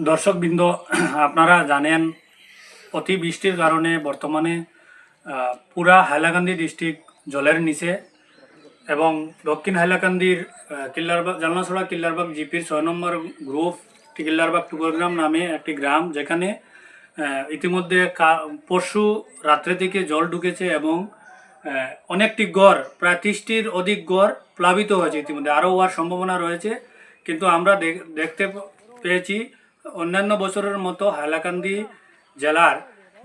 দর্শকবৃন্দ, আপনারা জানেন অতি বৃষ্টির কারণে বর্তমানে পুরা হাইলাকান্দি ডিস্ট্রিক্ট জলের নিচে এবং দক্ষিণ হাইলাকান্দির কিল্লারবাগ জালনাছড়া, কিল্লারবাগ জিপির ছয় নম্বর গ্রুপ, কিল্লারবাগ টুকরগ্রাম নামে একটি গ্রাম যেখানে ইতিমধ্যে পরশু রাত্রে থেকে জল ঢুকেছে এবং অনেকটি গড়, প্রায় ত্রিশটির অধিক গড় প্লাবিত হয়েছে ইতিমধ্যে, আরও হওয়ার সম্ভাবনা রয়েছে। কিন্তু আমরা দেখ- দেখতে পেয়েছি অন্যান্য বছরের মতো হাইলাকান্দি জেলার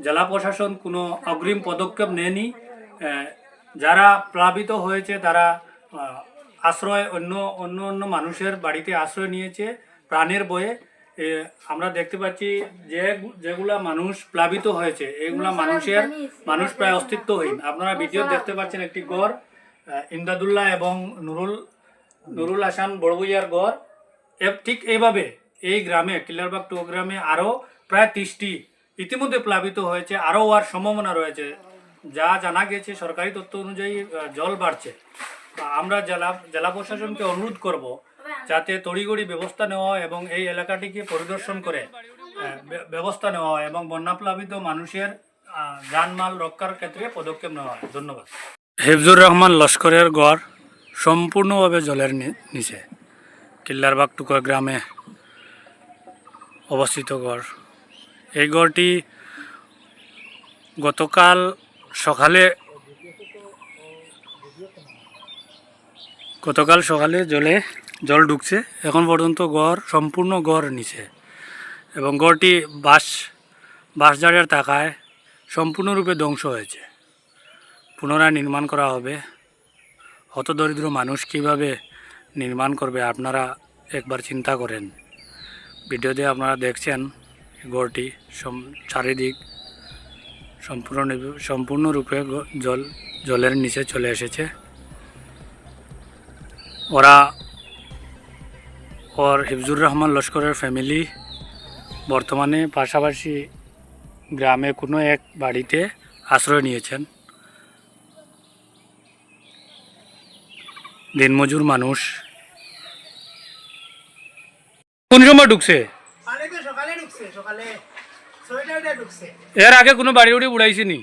জেলা প্রশাসন কোনো অগ্রিম পদক্ষেপ নেয়নি। যারা প্লাবিত হয়েছে তারা আশ্রয় অন্য অন্য অন্য মানুষের বাড়িতে আশ্রয় নিয়েছে প্রাণের বয়ে। আমরা দেখতে পাচ্ছি যে যেগুলা মানুষ প্লাবিত হয়েছে এগুলা মানুষের মানুষ প্রায় অস্তিত্বহীন আপনারা ভিডিও দেখতে পাচ্ছেন একটি গড় ইমদাদুল্লাহ এবং নুরুল নুরুল হাসান বড়বুইয়ার গড়। এ- ঠিক এইভাবে এই গ্রামে কিল্লারবাগ টু গ্রামে আরও প্রায় ত্রিশটি ইতিমধ্যে প্লাবিত হয়েছে আরও হওয়ার সম্ভাবনা রয়েছে। যা জানা গেছে সরকারি তথ্য অনুযায়ী জল বাড়ছে। আমরা জেলা জেলা প্রশাসনকে অনুরোধ করব যাতে তড়িগড়ি ব্যবস্থা নেওয়া এবং এই এলাকাটিকে পরিদর্শন করে ব্যবস্থা নেওয়া হয় এবং বন্যাপ্লাবিত মানুষের আহ, জানমাল রক্ষার ক্ষেত্রে পদক্ষেপ নেওয়া হয়। ধন্যবাদ। হেফজুর রহমান লস্করের গড় সম্পূর্ণভাবে জলের নিচে। কিল্লারবাগ টুকর গ্রামে অবস্থিত গড় এই গড়টি গতকাল সকালে গতকাল সকালে জলে জল ঢুকছে। এখন পর্যন্ত গড় সম্পূর্ণ গড় নিচে এবং গড়টি বাঁশ বাঁশঝাড়ের টাকায় সম্পূর্ণরূপে ধ্বংস হয়েছে। পুনরায় নির্মাণ করা হবে। হতদরিদ্র মানুষ কীভাবে নির্মাণ করবে আপনারা একবার চিন্তা করেন। ভিডিওতে আপনারা দেখছেন ঘরটি চারিদিক সম্পূর্ণ, সম্পূর্ণরূপে জল, জলের নিচে চলে এসেছে। ওরা ওর হিফজুর রহমান লস্করের ফ্যামিলি। বর্তমানে পাশাপাশি গ্রামে কোনো এক বাড়িতে আশ্রয় নিয়েছেন। দিনমজুর মানুষ। কোন সময় ঢুকছে এর আগে কোনো বাড়ি উড়ি উড়াইছে নি